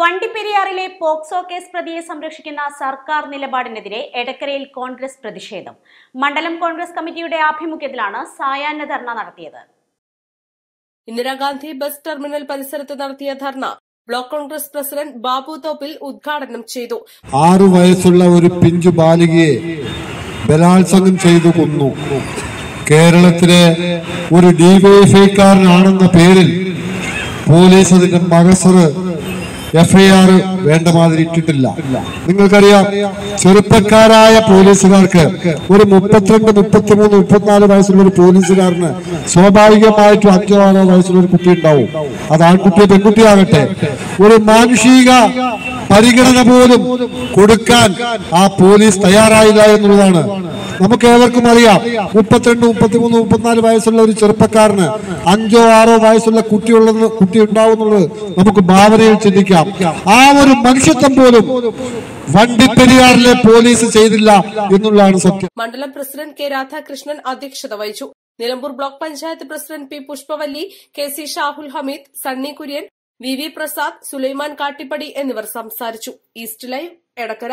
വണ്ടിപ്പെരിയാറിലെ POCSO case പ്രതിയെ സംരക്ഷിക്കുന്ന സർക്കാർ നിലപാടിനെതിരെ എടക്കരയിൽ കോൺഗ്രസ് പ്രതിഷേധം. മണ്ഡലം കോൺഗ്രസ് കമ്മിറ്റിയുടെ ആഭിമുഖ്യത്തിലാണ് സായാഹ്ന ധർണ നടത്തിയത്. ഇന്ദിരാഗാന്ധി ബസ് ടെർമിനൽ പരിസരത്ത് നടത്തിയ ധർണ ബ്ലോക്ക് കോൺഗ്രസ് പ്രസിഡന്റ് ബാബു തോപ്പിൽ ഉദ്ഘാടനം ചെയ്തു. ആറു വയസ്സുള്ള ഒരു പിഞ്ചു ബാലികയെ ബലാത്സംഗം ചെയ്തു കൊന്നു. കേരളത്തിലെ ഒരു ഡിവൈഫൈക്കാരനാണെന്ന പേരിൽ പോലീസ് അതിന്റെ മകസറ് എഫ്ഐആർ വേണ്ട മാതിരി ഇട്ടിട്ടില്ല. നിങ്ങൾക്കറിയാം ചെറുപ്പക്കാരായ പോലീസുകാർക്ക് ഒരു മുപ്പത്തിരണ്ട് മുപ്പത്തിമൂന്ന് മുപ്പത്തിനാല് വയസ്സുള്ള ഒരു പോലീസുകാരന് സ്വാഭാവികമായിട്ടും അഞ്ചോ ആറോ വയസ്സുള്ള ഒരു കുട്ടി ഉണ്ടാവും അത് ആൺകുട്ടിയോ പെൺകുട്ടിയാകട്ടെ ഒരു മാനുഷിക പരിഗണന പോലും കൊടുക്കാൻ ആ പോലീസ് തയ്യാറായില്ല എന്നുള്ളതാണ്. നമുക്ക് ഏവർക്കും അറിയാം മുപ്പത്തിരണ്ട് മുപ്പത്തിമൂന്ന് മുപ്പത്തിനാല് വയസ്സുള്ള ഒരു ചെറുപ്പക്കാരന് അഞ്ചോ ആറോ വയസ്സുള്ള കുട്ടിയുള്ള കുട്ടി ഉണ്ടാവുന്നുള്ളത് നമുക്ക് ഭാവനയിൽ ചിന്തിക്കാം. ആ ഒരു മനുഷ്യത്വം പോലും വണ്ടിപ്പെരിയാറിലെ പോലീസ് ചെയ്തില്ല എന്നുള്ളതാണ് സത്യം. മണ്ഡലം പ്രസിഡന്റ് കെ രാധാകൃഷ്ണൻ അധ്യക്ഷത വഹിച്ചു. Nilambur block panchayat president P Pushpavalli K C Shahul Hameed Sunny Kurian V V Prasad Sulaiman Kattippadi എന്നിവർ സംസാരിച്ചു. East live Edakkara.